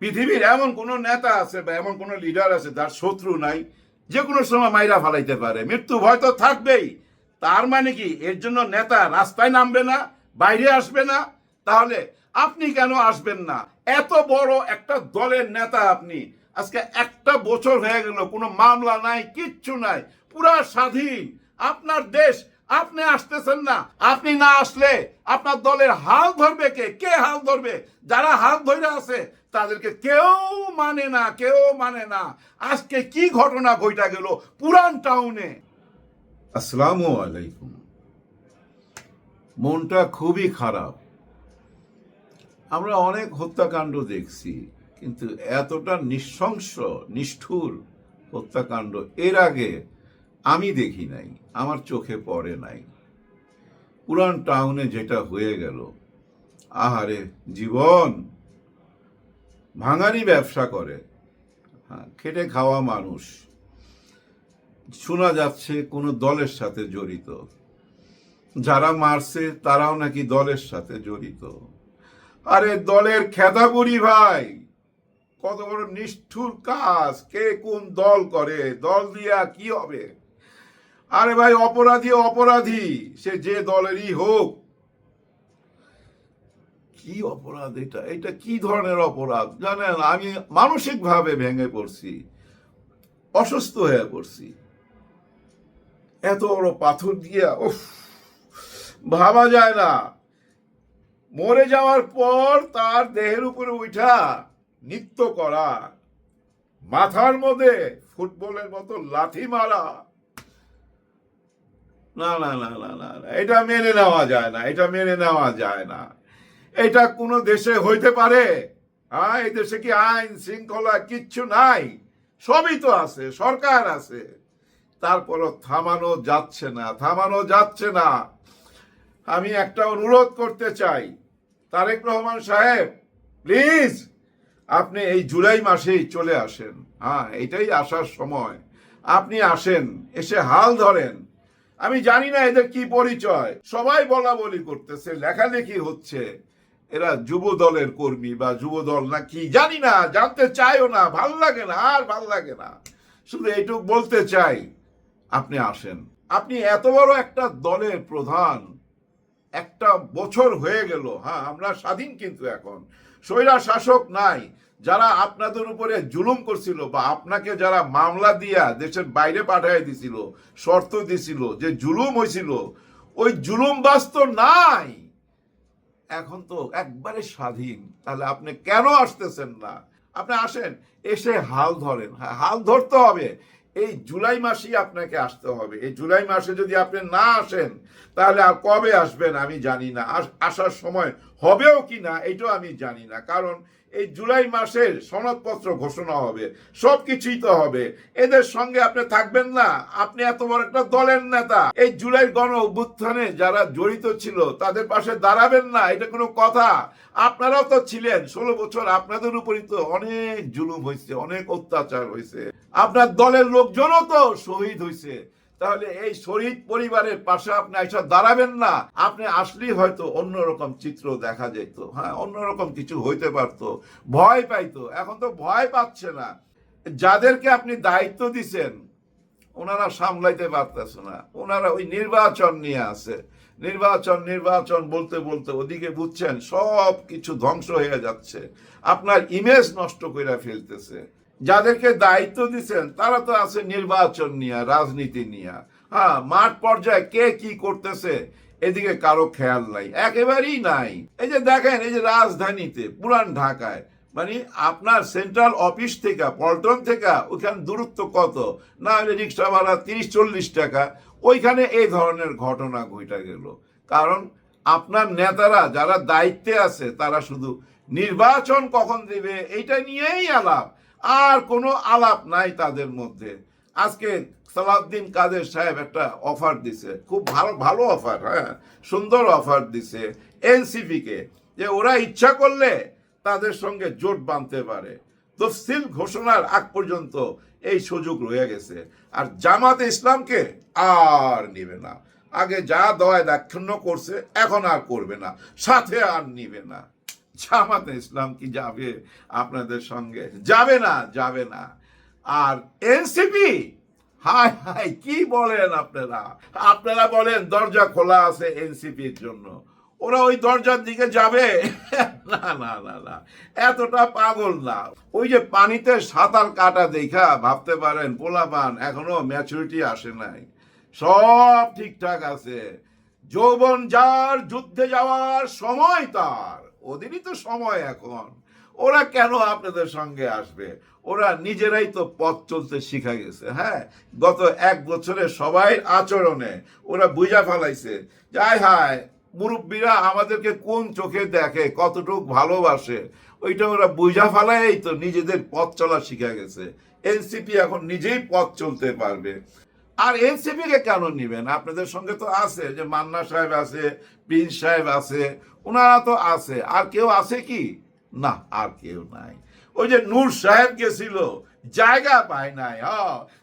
পৃথিবীর এমন কোন নেতা আছে বা এমন কোন লিডার আছে যার শত্রু নাই, যে কোনো সময় মাইরা ফালাইতে পারে। মৃত্যু ভয় তো থাকবেই। তার মানে কি? এর জন্য নেতা রাস্তায় নামবে না, বাইরে আসবে না। তাহলে আপনি কেন আসবেন না? এত বড় একটা দলের নেতা আপনি। আজকে একটা বছর হয়ে গেল, কোনো মামলা নাই, কিচ্ছু নাই, পুরা স্বাধীন। আপনার দেশ আপনি আসতেছেন না। আপনি না আসলে আপনার দলের হাল ধরবে কে? কে হাল ধরবে? যারা হাল ধরে আছে, তাদেরকে কেউ মানে না, কেউ মানে না। আজকে কি ঘটনা ঘটা গেল পুরান টাউনে? আসসালামু আলাইকুম। মনটা খুবই খারাপ। আমরা অনেক হত্যাকাণ্ড দেখছি, কিন্তু এতটা নিঃশংস, নিষ্ঠুর হত্যাকাণ্ড এর আগে আমি দেখি নাই, আমার চোখে পড়ে নাই। পুরান টাউনে যেটা হয়ে গেল, আহারে, জীবন! ভাঙারি ব্যবসা করে হ্যাঁ খেটে খাওয়া মানুষ। শোনা যাচ্ছে কোনো দলের সাথে জড়িত। যারা মারছে, তারাও নাকি দলের সাথে জড়িত। আরে, দলের খেদাবুড়ি ভাই! কত বড় নিষ্ঠুর কাজ, কে কোন দল করে, দল দিয়া কি হবে? আরে ভাই, অপরাধী অপরাধী। সে যে দলেরই হোক। কি অপরাধ এটা? এটা কি ধরনের অপরাধ? জানেন, আমি মানসিকভাবে ভেঙে পড়ছি, অসুস্থ হয়ে পড়ছি। এত বড় পাথর দিয়া ও ভাবা যায় না। মরে যাওয়ার পর তার দেহের উপরে উঠা নৃত্য করা, মাথার মধ্যে ফুটবলের মতো লাথি মারা না না না না না এটা মেনে নেওয়া যায় না, এটা মেনে নেওয়া যায় না। এটা কোনো দেশে হইতে পারে? হ্যাঁ এই দেশে কি আইন শৃঙ্খলা কিচ্ছু নাই? সবই তো আছে, সরকার আছে। তারপরও থামানো যাচ্ছে না, থামানো যাচ্ছে না। আমি একটা অনুরোধ করতে চাই, তারেক রহমান সাহেব, প্লিজ, আপনি এই জুলাই মাসেই চলে আসেন। হ্যাঁ এটাই আসার সময়। আপনি আসেন, এসে হাল ধরেন। আমি জানি না এদের কি পরিচয়। সবাই বলা বলি করতেছে, লেখালেখি হচ্ছে। এরা যুব দলের কর্মী বা যুব দল না কি জানি না, জানতে চাইও না, ভালো লাগে না, আর ভালো লাগে না। শুধু এইটুক বলতে চাই, আপনি আসেন। আপনি এত বড় একটা দলের প্রধান, একটা বছর হয়ে গেল হ্যাঁ আমরা স্বাধীন কিন্তু এখন। স্বৈরা শাসক নাই যারা আপনাদের উপরে জুলুম করছিল বা আপনাকে যারা মামলা দিয়া দেশের বাইরে পাঠিয়ে দিছিল শর্ত দিছিল যে জুলুম হয়েছিল ওই জুলুম বাস্তব নাই। এখন তো একবারে স্বাধীন। তাহলে আপনি কেন আসতেছেন না? আপনি আসেন এসে হাল ধরেন। হ্যাঁ, হাল ধরতে হবে। এই জুলাই মাসেই আপনাকে আসতে হবে। এই জুলাই মাসে যদি আপনি না আসেন তাহলে আর কবে আসবেন আমি জানি না। আসার সময় হবেও কি না, এটাও আমি জানি না। কারণ এই জুলাই মাসের সনদপত্র ঘোষণা হবে সব কিছুই তো হবে। এদের সঙ্গে আপনি থাকবেন না, আপনি এত বড় একটা দলের নেতা। এই জুলাই গণ অভ্যুত্থানে যারা জড়িত ছিল, তাদের পাশে দাঁড়াবেন না, এটা কোনো কথা। আপনারাও তো ছিলেন, ষোলো বছর আপনাদের উপরই তো অনেক জুলুম হয়েছে অনেক অত্যাচার হয়েছে আপনার দলের লোকজনও তো শহীদ হয়েছে তাহলে এই শহীদ পরিবারের পাশে আপনি এসব দাঁড়াবেন না। আপনি আসলেই হয়তো অন্যরকম চিত্র দেখা যেত। হ্যাঁ অন্যরকম কিছু হইতে পারতো। ভয় পাইতো। এখন তো ভয় পাচ্ছে না। যাদেরকে আপনি দায়িত্ব দিছেন, ওনারা সামলাইতে পারতেছে না। ওনারা ওই নির্বাচন নিয়ে আছে। নির্বাচন নির্বাচন বলতে বলতে ওদিকে বুঝছেন সব কিছু ধ্বংস হয়ে যাচ্ছে। আপনার ইমেজ নষ্ট করে ফেলতেছে। যাদেরকে দায়িত্ব দিচ্ছেন তারা তো আছে নির্বাচন নিয়ে, রাজনীতি নিয়ে। হ্যাঁ মাঠ পর্যায়ে কে কি করতেছে, এদিকে কারও খেয়াল নাই, একেবারেই নাই। এই যে দেখেন, এই যে রাজধানীতে, পুরান ঢাকায় মানে আপনার সেন্ট্রাল অফিস থেকে, পল্টন থেকে, ওইখানে দূরত্ব কত? না হলে রিক্সা ভাড়া তিরিশ, চল্লিশ টাকা। ওইখানে এই ধরনের ঘটনা ঘটে গেল। কারণ আপনার নেতারা যারা দায়িত্বে আছে, তারা শুধু নির্বাচন কখন দেবে, এইটা নিয়েই আলাপ। আর কোনো আলাপ নাই তাদের মধ্যে। আজকে সালাউদ্দিন কাদের সাহেব একটা অফার দিছে। খুব ভালো ভালো অফার হ্যাঁ? সুন্দর অফার দিছে এনসিপি কে যে ওরা ইচ্ছা করলে তাদের সঙ্গে জোট বাঁধতে পারে। তফসিল ঘোষণার আগ পর্যন্ত এই সুযোগ রয়ে গেছে। আর জামাতে ইসলামকে আর নেবে না। আগে যা দয় দাক্ষিণ্য করছে, এখন আর করবে না। সাথে আর নিবে না। জামাতে ইসলাম কি যাবে আপনাদের সঙ্গে? যাবে না যাবে না। আর এনসিপি? হাই হাই কি বলেন আপনারা? আপনারা বলেন দরজা খোলা আছে এনসিপির জন্য। ওরা ওই দরজার দিকে যাবে? না না না না। এতটা পাগল না। ওই যে পানিতে সাঁতার কাটা দেখা, ভাবতে পারেন, পোলাপান, এখনও ম্যাচুরিটি আসে নাই। সব ঠিকঠাক আছে। যৌবন যার, যুদ্ধে যাওয়ার সময় তার। ওদেরই তো সময় এখন। ওরা কেন আপনাদের সঙ্গে আসবে? ওরা নিজেরাই তো পথ চলতে শিখা গেছে হ্যাঁ? গত এক বছরে সবাই আচরণে ওরা বুঝা ফেলাইছে, যাই হায়, মুরব্বীরা আমাদেরকে কোন চোখে দেখে, কতটুক ভালোবাসে, ওইটা ওরা বুঝা ফেলাই তো নিজেদের পথ চলা শিখা গেছে। এনসিপি এখন নিজেই পথ চলতে পারবে। আর এনসিপি কে কেন নিবেন? আপনাদের সঙ্গে তো আছে যে মান্না সাহেব আছে প্রিন্স সাহেব আছে ওনারা তো আছে। আর কেউ আছে কি? না, আর কেউ নাই। ওই যে নূর সাহেব গেছিল, জায়গা পায় নাই, হ,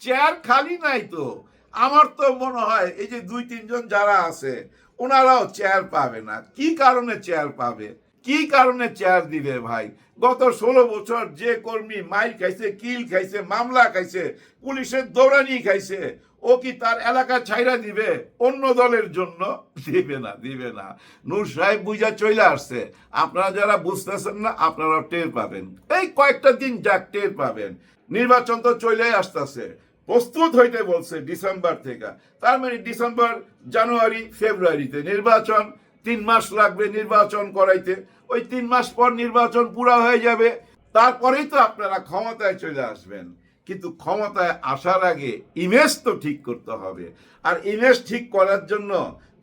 চেয়ার খালি নাই তো। আমার তো মনে হয় এই যে দুই, তিনজন যারা আছে ওনারাও চেয়ার পাবে না। কি কারণে চেয়ার পাবে? কি কারণে চেয়ার দিবে ভাই? গত ষোলো বছর যে কর্মী মাইল খাইছে, কিল খাইছে, মামলা খাইছে, পুলিশের দৌড়ানি খাইছে, ও কি তার এলাকা ছাইরা দিবে? অন্য দলের জন্য? দিবে না দিবে না। নূর সাহেব বুঝা চলে আসছে। আপনারা যারা বুঝতেছেন না আপনারা টের পাবেন। এই কয়েকটা দিন যাক, টের পাবেন। নির্বাচন তো চলে আসতেছে। প্রস্তুত হইতে বলছে ডিসেম্বর থেকে। তার মানে ডিসেম্বর, জানুয়ারি, ফেব্রুয়ারিতে নির্বাচন। তিন মাস লাগবে নির্বাচন করাইতে। ওই তিন মাস পর নির্বাচন পুরা হয়ে যাবে। তারপরেই তো আপনারা ক্ষমতায় চলে আসবেন। কিন্তু ক্ষমতায় আসার আগে ইমেজ তো ঠিক করতে হবে। আর ইমেজ ঠিক করার জন্য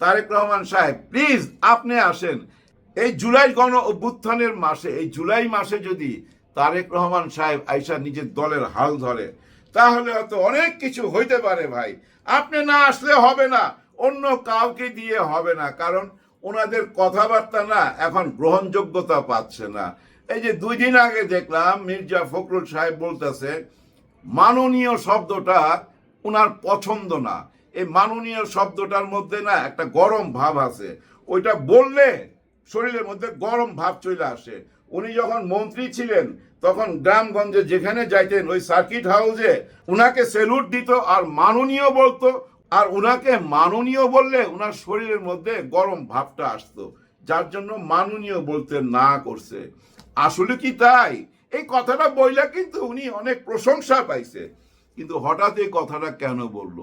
তারেক রহমান সাহেব প্লিজ আপনি আসেন। এই জুলাই গণ অভ্যুত্থানের মাসে, এই জুলাই মাসে যদি তারেক রহমান সাহেব আইসা নিজের দলের হাল ধরে, তাহলে হয়তো অনেক কিছু হইতে পারে ভাই। আপনি না আসলে হবে না, অন্য কাউকে দিয়ে হবে না। কারণ ওনাদের কথাবার্তা না এখন গ্রহণযোগ্যতা পাচ্ছে না। এই যে দুই দিন আগে দেখলাম মির্জা ফখরুল সাহেব বলতেছে, মাননীয় শব্দটা ওনার পছন্দ না। এই মাননীয় শব্দটার মধ্যে না একটা গরম ভাব আছে। ওইটা বললে শরীরের মধ্যে গরম ভাব চলে আসে। উনি যখন মন্ত্রী ছিলেন, তখন গ্রামগঞ্জে যেখানে যাইতেন, ওই সার্কিট হাউসে উনাকে সেলুট দিত আর মাননীয় বলতো আর উনাকে মাননীয় বললে উনার শরীরের মধ্যে গরম ভাবটা আসতো, যার জন্য মাননীয় বলতে না করছে। আসলে কি তাই? এই কথাটা বইলা কিন্তু উনি অনেক প্রশংসা পাইছে। কিন্তু হঠাৎ এই কথাটা কেন বলল?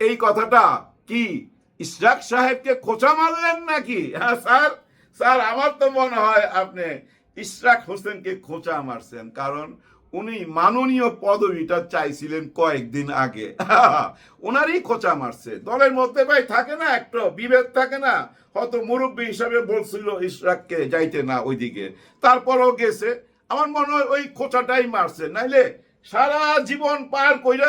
এই কথাটা কি ইসরাক সাহেবকে খোঁচা মারলেন নাকি? হ্যাঁ স্যার স্যার, আমার তো মনে হয় আপনি ইশরাক হোসেনকে খোঁচা মারছেন। কারণ উনি মাননীয় পদবিটা চাইছিলেন কয়েকদিন আগে। ওনারই খোঁচা মারছে। দলের মধ্যে ভাই থাকে না, একটা বিভেদ থাকে না। হয়তো মুরব্বী হিসাবে বলছিল ইশরাককে যাইতে না ওইদিকে। তারপরও গেছে। আমার মনে হয় ওই খোঁচাটাই মারছে। নাইলে সারা জীবন পার কইরা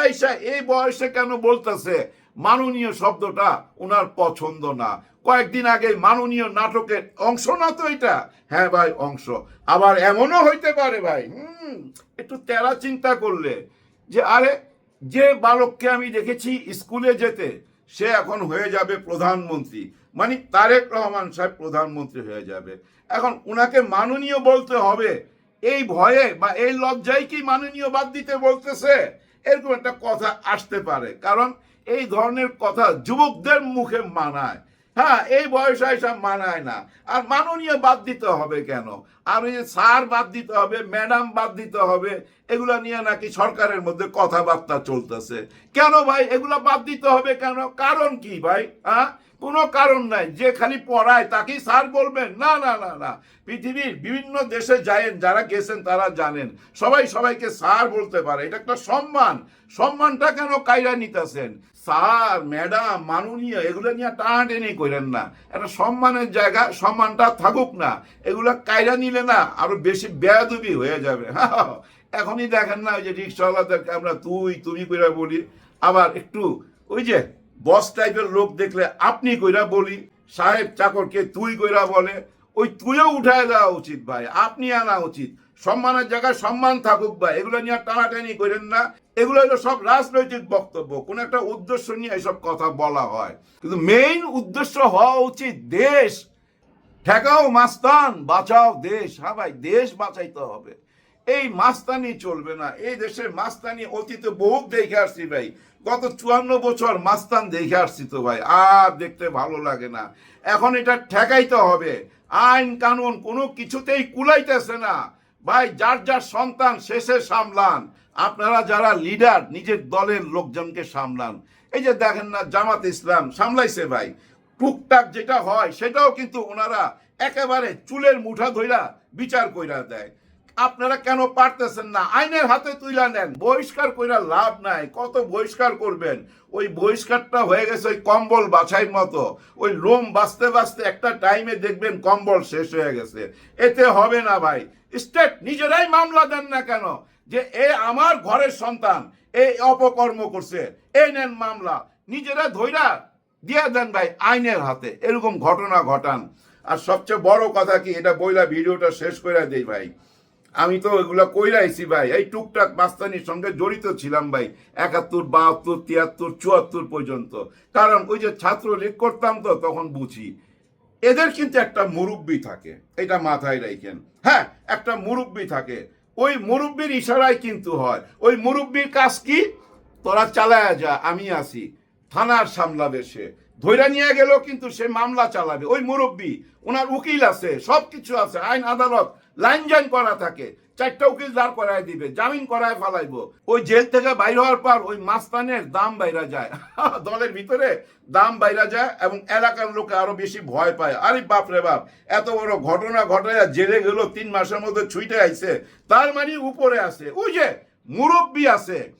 এই বয়সে কেন বলতেছে? মাননীয় শব্দটা ওনার পছন্দ না। কয়েকদিন আগে মাননীয় নাটকের অংশ না তো এটা? হ্যাঁ ভাই, অংশ। আবার এমনও হইতে পারে ভাই, হুম, একটু তেরা চিন্তা করলে। যে আরে, যে বালককে আমি দেখেছি স্কুলে যেতে, সে এখন হয়ে যাবে প্রধানমন্ত্রী। মানে তারেক রহমান সাহেব প্রধানমন্ত্রী হয়ে যাবে। এখন ওনাকে মাননীয় বলতে হবে। এই ভয়ে বা এই লজ্জায় কি মাননীয় বাদ দিতে বলতেছে? এরকম একটা কথা আসতে পারে। কারণ এই ধরনের কথা যুবকদের মুখে মানায়। হ্যাঁ এই বয়সে এসব মানায় না। আর মাননীয় বাদ দিতে হবে কেন? আর ওই স্যার বাদ দিতে হবে, ম্যাডাম বাদ দিতে হবে, এগুলো নিয়ে নাকি সরকারের মধ্যে কথাবার্তা চলতেছে। কেন ভাই? এগুলো বাদ দিতে হবে কেন? কারণ কি ভাই? হ্যাঁ? কোনো কারণ নাই, যে খালি পড়ায় তাকেই স্যার বলবেন। না না না না। পৃথিবীর বিভিন্ন দেশে যায়েন, যারা গেছেন তারা জানেন। সবাই সবাইকে স্যার বলতে পারে। এটা একটা সম্মান। সম্মানটা কেন কাইরা নিতেছেন? স্যার, ম্যাডাম, মাননীয়, এগুলো নিয়ে টানাটেনি করেন না। একটা সম্মানের জায়গা, সম্মানটা থাকুক না। এগুলো কাইরা নিলে না আরও বেশি বেয়াদবি হয়ে যাবে। এখনই দেখেন না ওই যে রিক্সাওয়ালাদেরকে আমরা তুই, তুমি করে বলি। আবার একটু ওই যে বস টাইপের লোক দেখলে আপনি কইরা বলি, সাহেব চাকরকে তুই কইরা বলে, ওই তুইও উঠায় দেওয়া উচিত ভাই, আপনি আনা উচিত। সম্মানের জায়গায় সম্মান থাকুক ভাই, এগুলো নিয়ে টানাটানি করেন না। এগুলো হলো সব রাজনৈতিক বক্তব্য, কোন একটা উদ্দেশ্য নিয়ে এসব কথা বলা হয়। কিন্তু মেইন উদ্দেশ্য হওয়া উচিত দেশ। ঠেকাও মাস্তান, বাঁচাও দেশ। হ্যাঁ ভাই, দেশ বাঁচাইতে হবে। এই মাস্তানি চলবে না। এই দেশের মাস্তানি অতীতে বহুত দেখে আসছি ভাই। গত চুয়ান্ন বছর মাস্তান দেখে আসছি তো ভাই। আর দেখতে ভালো লাগে না। এখন এটা ঠেকাইতে হবে। আইন কানুন কোনো কিছুতেই কুলাইতেছে না। ভাই, যার যার সন্তান শেষে সামলান। আপনারা যারা লিডার নিজের দলের লোকজনকে সামলান। এই যে দেখেন না, জামাত ইসলাম সামলাইছে ভাই। টুকটাক যেটা হয়, সেটাও কিন্তু ওনারা একেবারে চুলের মুঠা ধইরা বিচার কইরা দেয়। আপনারা কেন পারতেছেন না? আইনের হাতে তুইলা নেন। বহিষ্কার কইরা লাভ নাই। কত বহিষ্কার করবেন? ওই বহিষ্কারটা হয়ে গেছে ওই কম্বল বাছাইয়ের মতো। ওই লোম বাঁচতে বাঁচতে একটা টাইমে দেখবেন কম্বল শেষ হয়ে গেছে। এতে হবে না ভাই। স্টেট নিজেরাই মামলা দেন না কেন? যে এ আমার ঘরের সন্তান এই অপকর্ম করছে এই নেন মামলা। নিজেরা ধইরা দিয়ে দেন ভাই আইনের হাতে। এরকম ঘটনা ঘটান। আর সবচেয়ে বড় কথা কি, এটা বইলা ভিডিওটা শেষ করে দেই ভাই। আমি তো এগুলো কইরাইছি ভাই। এই টুকটাক মাস্তানির সঙ্গে জড়িত ছিলাম ভাই, একাত্তর, বাহাত্তর, তিয়াত্তর, চুয়াত্তর পর্যন্ত। কারণ ওই যে ছাত্রলীগ করতাম তো, তখন বুঝি, এদের কিন্তু একটা মুরব্বি থাকে, এটা মাথায় রাখেন হ্যাঁ একটা মুরব্বি থাকে। ওই মুরব্বির ইশারায় কিন্তু হয়। ওই মুরব্বির কাজ কি? তোরা চালায়া যা, আমি আসি থানার সামলাবে সে। ধৈরা নিয়ে গেলেও কিন্তু সে মামলা চালাবে। ওই মুরব্বী, ওনার উকিল আছে সব কিছু আছে, আইন, আদালত লাইন জাইন করা থাকে, চারটা উকিল দাঁড় করায় দিবে, জামিন করায় ফালাইবো। ওই জেল থেকে বাইর হওয়ার পর ওই মাস্তানের দাম বাইরা যায়। দলের ভিতরে দাম বাইরা যায় এবং এলাকার লোকে আরও বেশি ভয় পায়। আরে বাপ রে বাপ, এত বড় ঘটনা ঘটায় জেলে গেল, তিন মাসের মধ্যে ছুটে আইছে। তার মানে উপরে আছে, ওই যে মুরব্বী আছে।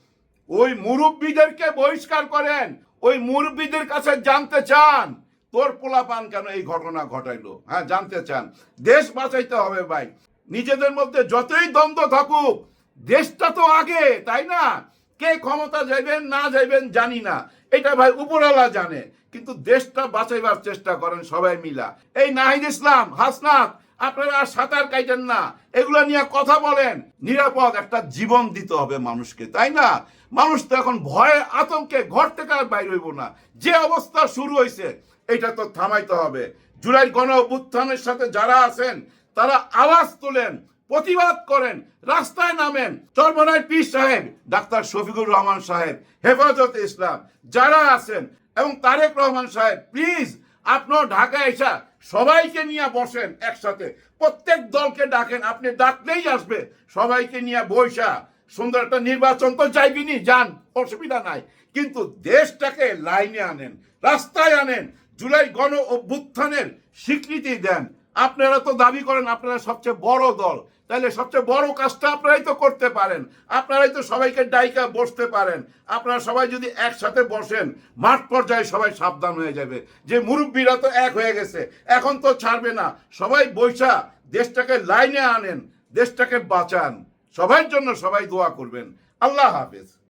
ওই মুরব্বীদেরকে বহিষ্কার করেন। ওই মুরব্বীদের কাছে জানতে চান। তোর পোলাপান কেন এই ঘটনা ঘটাইলো? হ্যাঁ জানতে চান। দেশ বাঁচাইতে হবে ভাই। নিজেদের মধ্যে যতই দ্বন্দ্ব থাকুক, দেশটা তো আগে, তাই না? কে ক্ষমতা যাইবেন, না যাইবেন জানি না। এটা ভাই উপরওয়ালা জানে। কিন্তু দেশটা বাঁচাইবার চেষ্টা করেন সবাই মিলা। এই নাহিদ ইসলাম, হাসনাত, আপনারা আর সাঁতার কাইটেন না। এগুলো নিয়ে কথা বলেন। নিরাপদ একটা জীবন দিতে হবে মানুষকে, তাই না? মানুষ তো এখন ভয়ে আতঙ্কে ঘর থেকে আর বাইর হইব না। যে অবস্থা শুরু হয়েছে এটা তো থামাইতে হবে। জুলাই গণ অভ্যুত্থানের সাথে যারা আছেন, তারা আওয়াজ তোলেন, প্রতিবাদ করেন, রাস্তায় নামেন। চরমনায় পীর সাহেব, ডাক্তার শফিকুর রহমান সাহেব, হেফাজত ইসলাম, যারা আছেন, এবং তারেক রহমান সাহেব, প্লিজ, আপনার ঢাকায় এসা সবাইকে নিয়ে বসেন একসাথে। প্রত্যেক দলকে ডাকেন, আপনি ডাকলেই আসবে। সবাইকে নিয়ে বৈশা সুন্দর একটা নির্বাচন তো চাইবিনি যান, অসুবিধা নাই। কিন্তু দেশটাকে লাইনে আনেন, রাস্তায় আনেন জুলাই গণ অভ্যুত্থানের স্বীকৃতি দেন। আপনারা তো দাবি করেন, আপনারা সবচেয়ে বড় দল। তাহলে সবচেয়ে বড় কাজটা আপনারাই তো করতে পারেন। আপনারাই তো সবাইকে ডাইকা বসতে পারেন। আপনারা সবাই যদি একসাথে বসেন, মাঠ পর্যায়ে সবাই সাবধান হয়ে যাবে। যে মুরব্বীরা তো এক হয়ে গেছে, এখন তো ছাড়বে না। সবাই বৈশা, দেশটাকে লাইনে আনেন, দেশটাকে বাঁচান। সবার জন্য সবাই দোয়া করবেন। আল্লাহ হাফেজ।